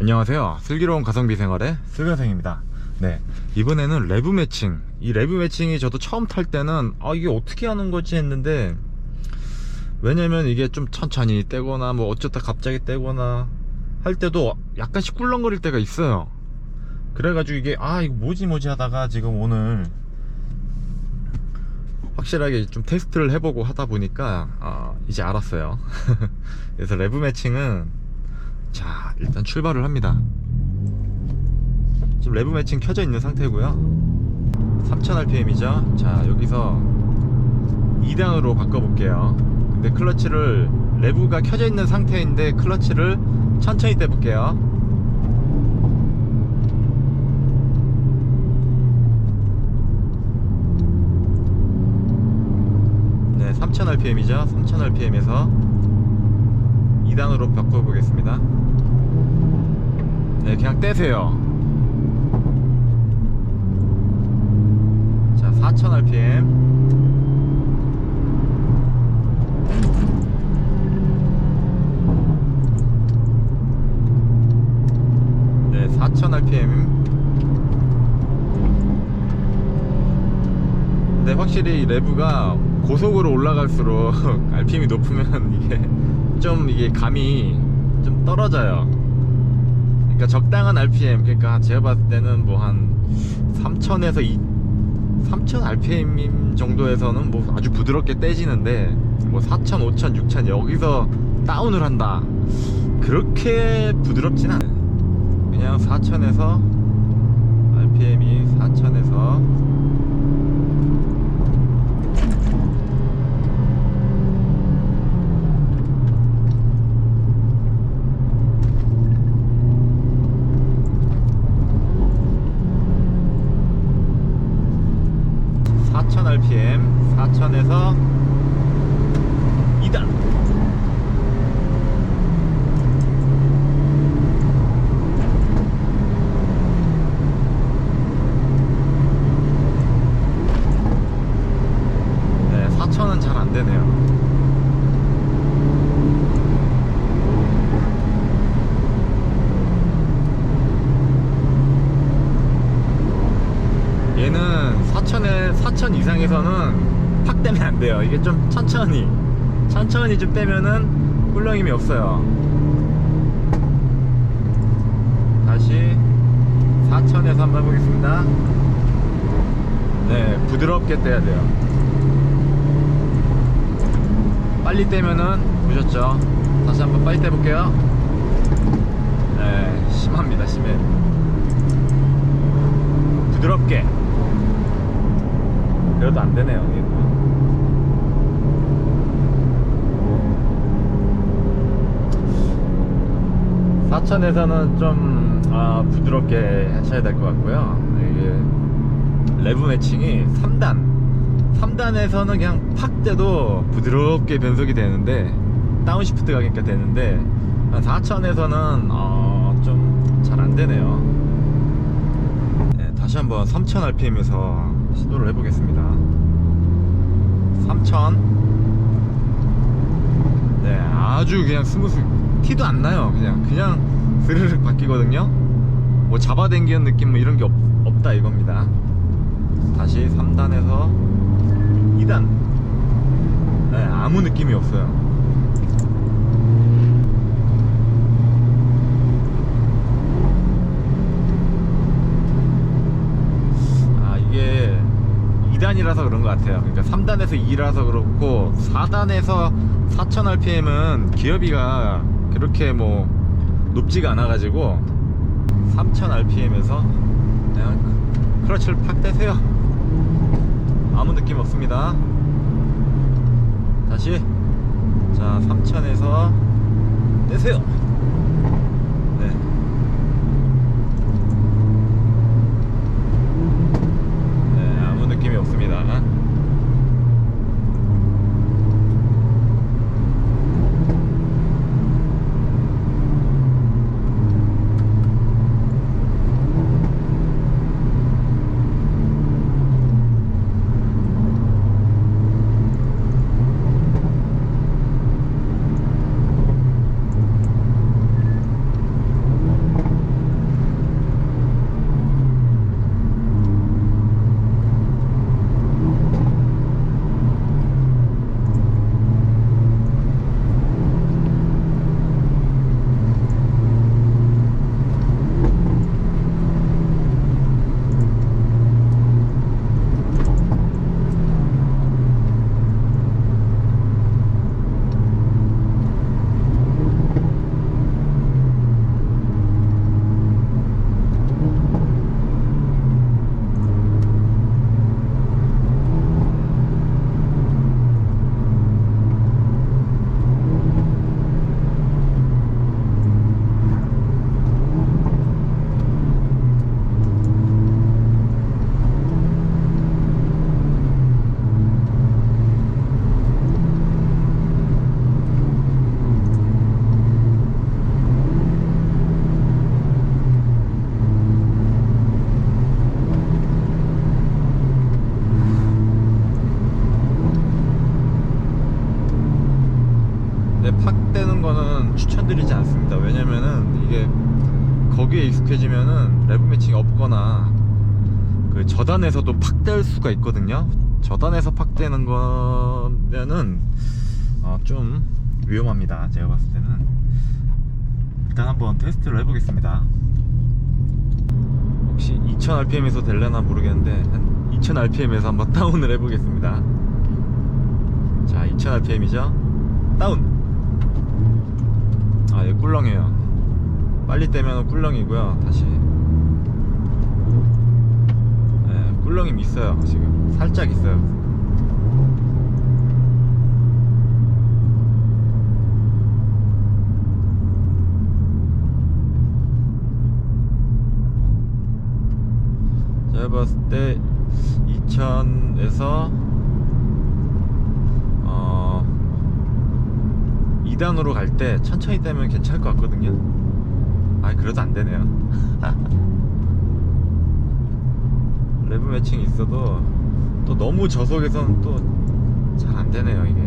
안녕하세요. 슬기로운 가성비 생활의 슬가생입니다. 네. 이번에는 레브 매칭. 이 레브 매칭이 저도 처음 탈 때는, 아, 이게 어떻게 하는 거지 했는데, 왜냐면 이게 좀 천천히 떼거나, 뭐 어쩌다 갑자기 떼거나 할 때도 약간씩 꿀렁거릴 때가 있어요. 그래가지고 이게, 아, 이거 뭐지 뭐지 하다가 지금 오늘 확실하게 좀 테스트를 해보고 하다 보니까, 아, 이제 알았어요. 그래서 레브 매칭은 자 일단 출발을 합니다. 지금 레브 매칭 켜져 있는 상태고요. 3000rpm이죠? 자 여기서 2단으로 바꿔 볼게요. 근데 클러치를 레브가 켜져 있는 상태인데 클러치를 천천히 떼 볼게요. 네 3000rpm이죠? 3000rpm에서 2단으로 바꿔보겠습니다. 네 그냥 떼세요. 자 4000rpm 네 4000rpm 근데 확실히 레브가 고속으로 올라갈수록 RPM이 높으면 이게 좀 이게 감이 좀 떨어져요. 그러니까 적당한 RPM 그러니까 제가 봤을 때는 뭐 한 3000에서 2 3000 RPM 정도에서는 뭐 아주 부드럽게 떼지는데 뭐 4000, 5000, 6000 여기서 다운을 한다. 그렇게 부드럽진 않아요. 그냥 4000에서 RPM이 4000에서 사0 rpm 4000에서 2단. 네 4000은 잘 안되네요 얘는 4천에 4천 이상에서는 팍 떼면 안 돼요. 이게 좀 천천히 천천히 좀 떼면은 꿀렁임이 없어요. 다시 4천에서 한번 해보겠습니다. 네, 부드럽게 떼야 돼요. 빨리 떼면은 보셨죠? 다시 한번 빨리 떼볼게요. 네, 심합니다, 심해. 부드럽게. 그래도 안 되네요. 이게. 4천에서는 좀 아, 부드럽게 하셔야 될 것 같고요. 이게 레브 매칭이 3단. 3단에서는 그냥 팍 떼도 부드럽게 변속이 되는데 다운시프트 가니까 되는데 4천에서는 어, 좀 잘 안 되네요. 네, 다시 한번 3000rpm에서 시도를 해보겠습니다 3000 네, 아주 그냥 스무스 티도 안 나요. 그냥 그냥 스르륵 바뀌거든요. 뭐 잡아당기는 느낌 뭐 이런 게 없, 없다 이겁니다. 다시 3단에서 2단. 네, 아무 느낌이 없어요. 아 이게 2단이라서 그런 것 같아요. 그러니까 3단에서 2라서 그렇고 4단에서 4000rpm은 기어비가 그렇게 뭐 높지가 않아 가지고 3000rpm에서 그냥 클러치를 팍 떼세요. 아무 느낌 없습니다. 다시. 자 3000에서 떼세요 추천드리지 않습니다. 왜냐면은 이게 거기에 익숙해지면은 레브 매칭이 없거나 그 저단에서도 팍될 수가 있거든요. 저단에서 팍되는 거면은 어, 좀 위험합니다. 제가 봤을 때는 일단 한번 테스트를 해보겠습니다. 혹시 2000rpm에서 될려나 모르겠는데 한 2000rpm에서 한번 다운을 해보겠습니다. 자, 2000rpm이죠? 다운. 아, 얘 꿀렁해요. 빨리 떼면 꿀렁이고요. 다시. 네, 꿀렁임 있어요. 지금 살짝 있어요. 제가 봤을 때 2000에서 어 2단으로 갈 때 천천히 떼면 괜찮을 것 같거든요. 아 그래도 안 되네요. 레브 매칭이 있어도 또 너무 저속에서는 또 잘 안 되네요 이게.